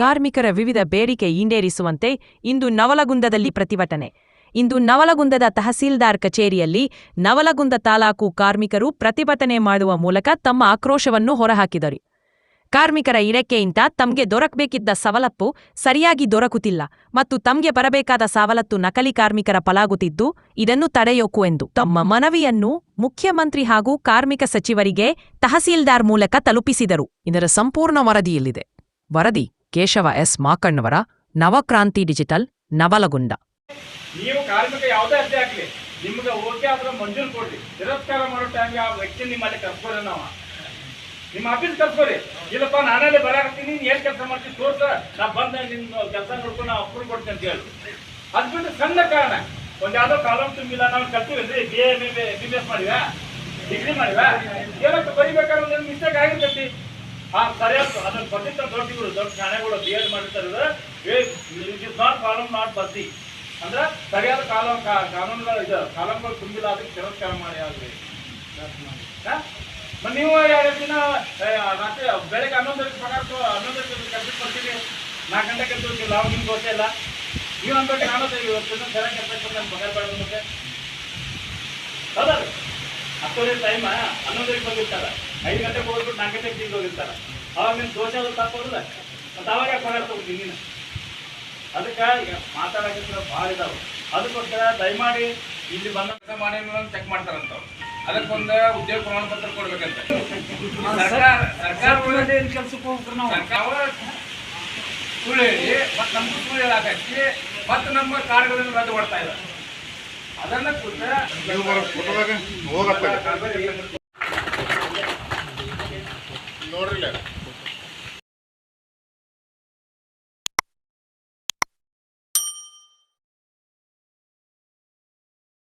ಕಾರ್ಮಿಕರ ವಿವಿಧ ಬೇಡಿಕೆ ಈಡೇರಿಸುವಂತೆ ಇಂದು ನವಲಗುಂದದಲ್ಲಿ ಪ್ರತಿಭಟನೆ. ಇಂದು ನವಲಗುಂದದ ತಹಸೀಲ್ದಾರ್ ಕಚೇರಿಯಲ್ಲಿ ನವಲಗುಂದ ತಾಲೂಕು ಕಾರ್ಮಿಕರು ಪ್ರತಿಭಟನೆ ಮಾಡುವ ಮೂಲಕ ತಮ್ಮ ಆಕ್ರೋಶವನ್ನು ಹೊರಹಾಕಿದರು. ಕಾರ್ಮಿಕರ ಇಳಕೆಯಿಂದ ತಮಗೆ ದೊರಕಬೇಕಿದ್ದ ಸವಲತ್ತು ಸರಿಯಾಗಿ ದೊರಕುತ್ತಿಲ್ಲ ಮತ್ತು ತಮಗೆ ಬರಬೇಕಾದ ಸವಲತ್ತು ನಕಲಿ ಕಾರ್ಮಿಕರ ಪಲಾಗುತ್ತಿದ್ದು, ಇದನ್ನು ತಡೆಯೋಕು ಎಂದು ತಮ್ಮ ಮನವಿಯನ್ನು ಮುಖ್ಯಮಂತ್ರಿ ಹಾಗೂ ಕಾರ್ಮಿಕ ಸಚಿವರಿಗೆ ತಹಸೀಲ್ದಾರ್ ಮೂಲಕ ತಲುಪಿಸಿದರು. ಇದರ ಸಂಪೂರ್ಣ ವರದಿಯಲ್ಲಿದೆ. ವರದಿ ಕೇಶವ ಎಸ್. ಮಾಕಣ್ಣವರ ನವಕ್ರಾಂತಿ ಡಿಜಿಟಲ್ ನವಲಗುಂಡ. ನೀವು ಕಾರ್ಮಿಕ ಯಾವುದೇ ಅರ್ಜಿ ಹಾಕ್ಲಿ, ನಿಮ್ಗೆ ಓಕೆ ಆದ್ರೆ ಮಂಜೂರು ಕೊಡ್ರಿ ತಿರಸ್ಕಾರ ಮಾಡೋ ಟೈಮ್ಗೆ ಆ ವ್ಯಕ್ತಿ ನಿಮ್ಮಲ್ಲಿ ಕರ್ಸ್ಕೊರಿ ನಾವು ನಿಮ್ಮ ಆಫೀಸ್ ಕರ್ಸ್ಕೊರಿ ಇಲ್ಲಪ್ಪ ನಾನಲ್ಲಿ ಬರಾಕತ್ತೀನಿ, ನೀನ್ ಏನ್ ಕೆಲಸ ಮಾಡ್ತೀನಿ ತೋರ್ಸ. ನಾ ಬಂದ ನಿಮ್ಮ ಕೆಲಸ ನೋಡ್ಕೊಂಡು ನಾ ಅಪ್ರೂವ್ ಕೊಡ್ತೀನಿ ಅಂತ ಹೇಳಿ. ಅದ್ ಬಿಟ್ಟು ಸಣ್ಣ ಕಾರಣ. ಒಂದ್ ಯಾವ್ದೋ ಕಾಲಮ್ ತುಂಬಿಲ್ಲ, ನಾವು ಕಲ್ತೀವಿ B A B B S ಮಾಡಿವ degree ಮಾಡಿವ ಏನಕ್ಕೆ ಬರಿಬೇಕಾದ್ರೆ ಒಂದೊಂದು ಮಿಸ್ಟೇಕ್ ಆಗಿರ್ತೈತಿ. ಆ ಸರಿಯಾದ ಅದನ್ನು ಕೊಟ್ಟಿದ್ದ ದೊಡ್ಡ ಇವರು ದೊಡ್ಡ ಶಾಣೆಗಳು ಬಿ ಎಡ್ ಮಾಡಿರ್ತಾರೆ ನಾಟ್ ಕಾಲಮ್ ನಾಟ್ ಬರ್ತಿ. ಅಂದ್ರೆ ಸರಿಯಾದ ಕಾಲಂ ಕಾನೂನುಗಳು ಇದು, ಕಾಲಂಗಳು ತುಂಬಿಲ್ಲ, ಅದಕ್ಕೆ ತಿರಸ್ಕಾರ ಮಾಡಿ ಆಗ್ಲಿ. ನೀವು ಎರಡು ದಿನ ರಾತ್ರಿ, ಬೆಳಗ್ಗೆ ಹನ್ನೊಂದಕ್ಕೆ ಪಗಾರ ಹನ್ನೊಂದು ಕೆಲಸ ಬರ್ತೀವಿ ನಾಲ್ಕು ಗಂಟೆ ಕೆಲಸ ಕೊಡ್ತೀವಿ ನಾವು ನಿಮ್ಗೆ ಗೊತ್ತೇ ಇಲ್ಲ. ನೀವು ಅಂತ ನಾನು ಇವತ್ತು ಸರಿಯಾಗಿ ಕೆಲಸ ಕೊಟ್ಟು ಪಗಾರ ಬೇಡ ಮತ್ತೆ ಹೌದಲ್ಲ ಹತ್ತುವರೆ ಟೈಮ್ ಹನ್ನೊಂದಕ್ಕೆ ಬಂದಿರ್ತಾರೆ. ಐದು ಗಂಟೆಗೆ ಹೋಗ್ಬಿಟ್ಟು ನಾಲ್ಕು ಗಂಟೆಗೆ ತಿಂದು ಹೋಗಿರ್ತಾರೆ. ಅವಾಗ ನಿಮ್ಮ ದೋಷ ಅದು ತಪ್ಪೋದಿಲ್ಲ ಮತ್ತೆ ಅವಾಗ ಯಾಕೆ ತಗೋತೀನಿ ನೀನು. ಅದಕ್ಕೆ ಮಾತಾಡೋಕ್ಕಿಂತ ಭಾಳ ಇದಾವೆ. ಅದಕ್ಕೋಸ್ಕರ ದಯಮಾಡಿ ಇಲ್ಲಿ ಬಂದ ಮಾಡಿ ಚೆಕ್ ಮಾಡ್ತಾರಂತ ಅದಕ್ಕೊಂದ ಉದ್ಯೋಗ ಪ್ರಮಾಣ ಪತ್ರ ಕೊಡ್ಬೇಕಂತ. ಸರ್ಕಾರ ಸರ್ಕಾರ ಕೆಲ್ಸಕ್ಕೆ ಹೋಗ್ತಾರೆ ನಾವು ಸರ್ಕಾರ ಸುಳ್ಳು ಹೇಳಿ ಮತ್ತು ನಮ್ಗೆ ಸುಳ್ಳು ಹೇಳಾಕಿ ಮತ್ತು ನಮ್ಮ ಕಾರ್ಯಗಳನ್ನು ರದ್ದು ಮಾಡ್ತಾ ಇದ್ದಾರೆ. ಅದನ್ನ ಕುರಿತ